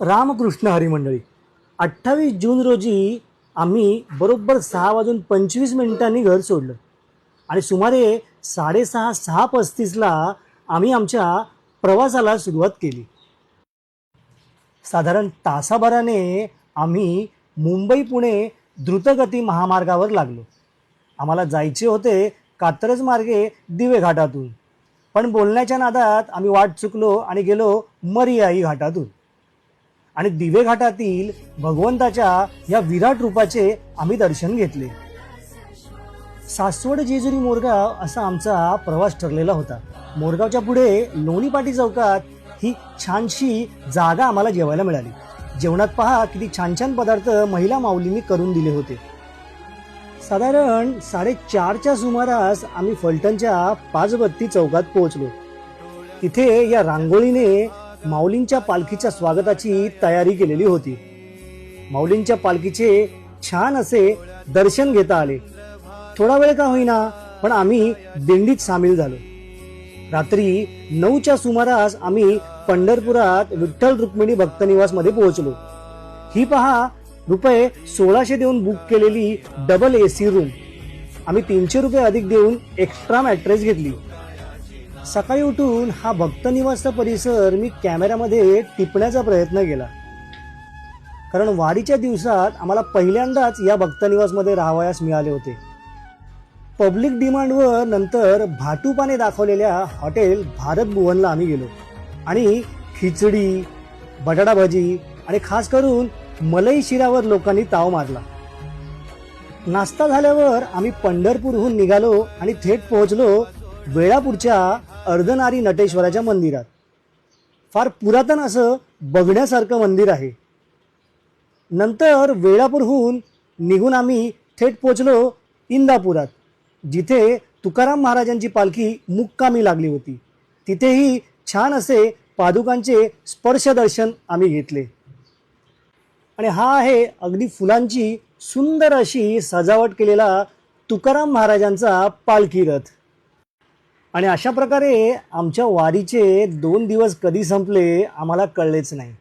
रामकृष्ण हरिमंडळी. अठ्ठावीस जून रोजी आम्ही बरोबर सहा वाजून पंचवीस मिनिटांनी घर सोडलं. आणि सुमारे साडेसहा सहा पस्तीसला आम्ही आमच्या प्रवासाला सुरुवात केली. साधारण तासाभराने आम्ही मुंबई पुणे द्रुतगती महामार्गावर लागलो. आम्हाला जायचे होते कात्रज मार्गे दिवे घाटातून. पण बोलण्याच्या नादात आम्ही वाट चुकलो आणि गेलो मरियाई घाटातून. आणि दिवे घाटातील भगवंताच्या या विराट रूपाचे आम्ही दर्शन घेतले. सासवड जेजुरी मोरगाव असा आमचा प्रवास ठरलेला होता. मोरगावच्या पुढे लोणीपाटी चौकात ही छानशी जागा आम्हाला जेवायला मिळाली. जेवणात पहा किती छान छान पदार्थ महिला माऊलींनी करून दिले होते. साधारण साडेचारच्या सुमारास आम्ही फलटणच्या पाचबत्ती चौकात पोहोचलो. तिथे या रांगोळीने माऊलींच्या पालखीच्या स्वागताची तयारी केलेली होती. माऊलींच्या पालखीचे छान असे दर्शन घेता आले. थोडा वेळ का होईना पण आम्ही दिंडीत सामील झालो. रात्री नऊच्या सुमारास आम्ही पंढरपुरात विठ्ठल रुक्मिणी भक्तनिवासमध्ये पोहोचलो. ही पहा रुपये सोळाशे देऊन बुक केलेली डबल ए सी रूम आम्ही तीनशे रुपये अधिक देऊन एक्स्ट्रा मॅट्रेस घेतली. सकाळी उठून हा भक्तनिवासचा परिसर मी कॅमेऱ्यामध्ये टिपण्याचा प्रयत्न केला. कारण वारीच्या दिवसात आम्हाला पहिल्यांदाच या भक्तनिवासमध्ये राहावयास मिळाले होते. पब्लिक डिमांडवर नंतर भाटूपाने दाखवलेल्या हॉटेल भारत भुवनला आम्ही गेलो. आणि खिचडी बटाटा भाजी आणि खास करून मलई शिरावर लोकांनी ताव मारला. नाश्ता झाल्यावर आम्ही पंढरपूरहून निघालो आणि थेट पोहोचलो वेळापूरच्या अर्धनारी नटेश्वराच्या मंदिरात. फार पुरातन असं बघण्यासारखं मंदिर आहे. नंतर वेळापूरहून निघून आम्ही थेट पोचलो इंदापुरात जिथे तुकाराम महाराजांची पालखी मुक्कामी लागली होती. तिथेही छान असे पादुकांचे स्पर्शदर्शन आम्ही घेतले. आणि हा आहे अगदी फुलांची सुंदर अशी सजावट केलेला तुकाराम महाराजांचा पालखी रथ. आणि अशा प्रकारे आमच्या वारीचे दोन दिवस कधी संपले आम्हाला कळलेच नाही.